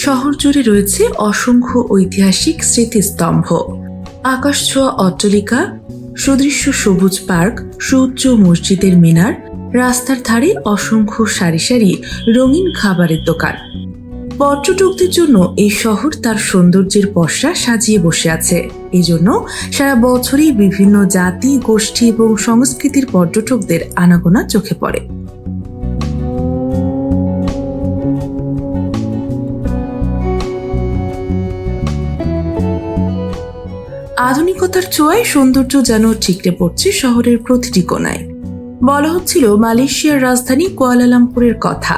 শহর জুড়ে রয়েছে অসংখ্য ঐতিহাসিক স্মৃতিস্তম্ভ। আকাশ ছোঁয়া অট্টালিকা, সুদৃশ্য সবুজ পার্ক, সুউচ্চ মসজিদের মিনার, রাস্তার ধারে অসংখ্য সারি সারি রঙিন খাবারের দোকান। পর্যটকদের জন্য এই শহর তার সৌন্দর্যের পসরা সাজিয়ে বসে আছে। এই জন্য সারা বছরই বিভিন্ন জাতি, গোষ্ঠী এবং সংস্কৃতির পর্যটকদের আনাগোনা চোখে পড়ে। আধুনিকতার ছোঁয়ায় সৌন্দর্য যেন ঠিকরে পড়ছে শহরের প্রতিটি কোনায় বলা হচ্ছিল মালয়েশিয়ার রাজধানী কুয়ালালামপুরের কথা।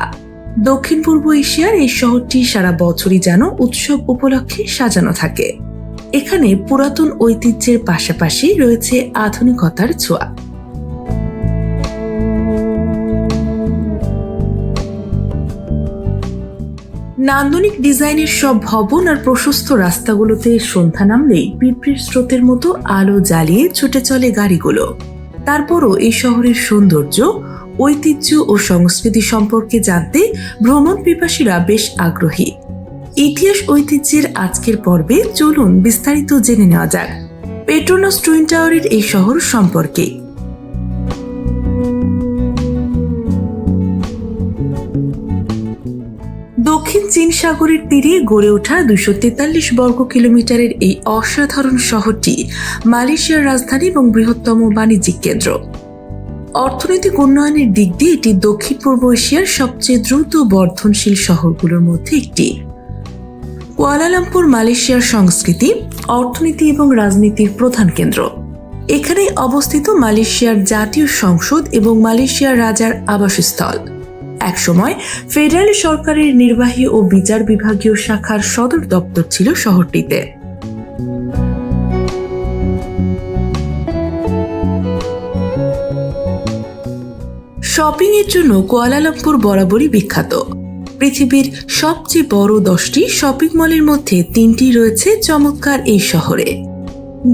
দক্ষিণ পূর্ব এশিয়ার এই শহরটি সারা বছরই যেন উৎসব উপলক্ষে সাজানো থাকে। এখানে পুরাতন ঐতিহ্যের পাশাপাশি রয়েছে আধুনিকতার ছোঁয়া। নান্দনিক ডিজাইনের সব ভবন আর প্রশস্ত রাস্তাগুলোতে সন্ধ্যা নামলেই পিঁপড়ের স্রোতের মতো আলো জ্বালিয়ে ছুটে চলে গাড়িগুলো। তারপরও এই শহরের সৌন্দর্য, ঐতিহ্য ও সংস্কৃতি সম্পর্কে জানতে ভ্রমণ পিপাসীরা বেশ আগ্রহী। ইতিহাস ঐতিহ্যের আজকের পর্বে চলুন বিস্তারিত জেনে নেওয়া যাক। পেট্রোনাস টুইন টাওয়ারের এই শহর সম্পর্কে। দক্ষিণ চীন সাগরের তীরে গড়ে ওঠা দুশো তেতাল্লিশ বর্গ কিলোমিটারের এই অসাধারণ শহরটি মালয়েশিয়ার রাজধানী এবং বৃহত্তম বাণিজ্যিক কেন্দ্র। অর্থনৈতিক উন্নয়নের দিক দিয়ে এটি দক্ষিণ পূর্ব এশিয়ার সবচেয়ে দ্রুত বর্ধনশীল শহরগুলোর মধ্যে একটি। কুয়ালালামপুর, মালয়েশিয়ার সংস্কৃতি, অর্থনীতি এবং রাজনীতির প্রধান কেন্দ্র। এখানেই অবস্থিত মালয়েশিয়ার জাতীয় সংসদ এবং মালয়েশিয়ার রাজার আবাসস্থল। একসময় ফেডারেল সরকারের নির্বাহী ও বিচার বিভাগীয় শাখার সদর দপ্তর ছিল শহরটিতে। শপিং এর জন্য কুয়ালালামপুর বরাবরই বিখ্যাত। পৃথিবীর সবচেয়ে বড় দশটি শপিং মলের মধ্যে তিনটি রয়েছে চমৎকার এই শহরে।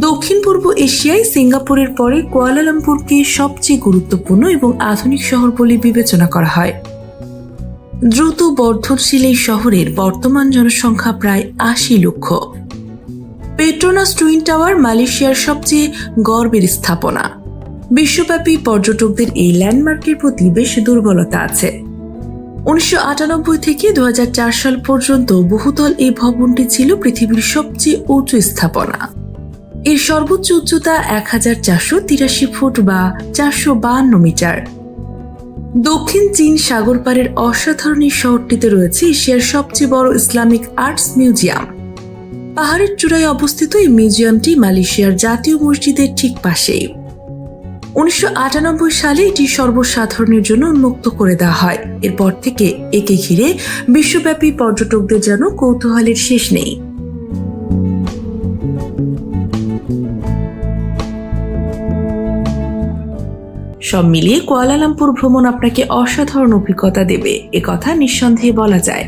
দক্ষিণ পূর্ব এশিয়ায় সিঙ্গাপুরের পরে কুয়ালালামপুরকে সবচেয়ে গুরুত্বপূর্ণ এবং আধুনিক শহর বলে বিবেচনা করা হয়। দ্রুত বর্ধনশীল এই শহরের বর্তমান জনসংখ্যা প্রায় আশি লক্ষ। পেট্রোনাস টুইন টাওয়ার মালয়েশিয়ার সবচেয়ে গর্বের স্থাপনা। বিশ্বব্যাপী পর্যটকদের এই ল্যান্ডমার্কের প্রতি বেশ দুর্বলতা আছে। উনিশশো আটানব্বই থেকে দু হাজার চার সাল পর্যন্ত বহুতল এই ভবনটি ছিল পৃথিবীর সবচেয়ে উঁচু স্থাপনা। এর সর্বোচ্চ উচ্চতা এক হাজার চারশো তিরাশি ফুট বা চারশো মিটার। দক্ষিণ চীন সাগর পাড়ের অসাধারণ শহরটিতে রয়েছে এশিয়ার সবচেয়ে বড় ইসলামিক আর্টস মিউজিয়াম। পাহাড়ের চূড়ায় অবস্থিত এই মিউজিয়ামটি মালয়েশিয়ার জাতীয় মসজিদের ঠিক পাশেই। উনিশশো আটানব্বই সালে এটি সর্বসাধারণের জন্য উন্মুক্ত করে দেওয়া হয়। এরপর থেকে একে ঘিরে বিশ্বব্যাপী পর্যটকদের যেন কৌতূহলের শেষ নেই। সব মিলিয়ে কুয়ালালামপুর ভ্রমণ আপনাকে অসাধারণ অভিজ্ঞতা দেবে। এ কথা নিঃসন্দেহে বলা যায়।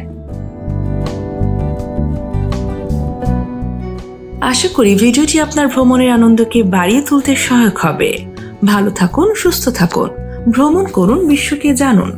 আশা করি ভিডিওটি আপনার ভ্রমণের আনন্দকে বাড়িয়ে তুলতে সহায়ক হবে। ভালো থাকুন, সুস্থ থাকুন। ভ্রমণ করুন, বিশ্বকে জানুন।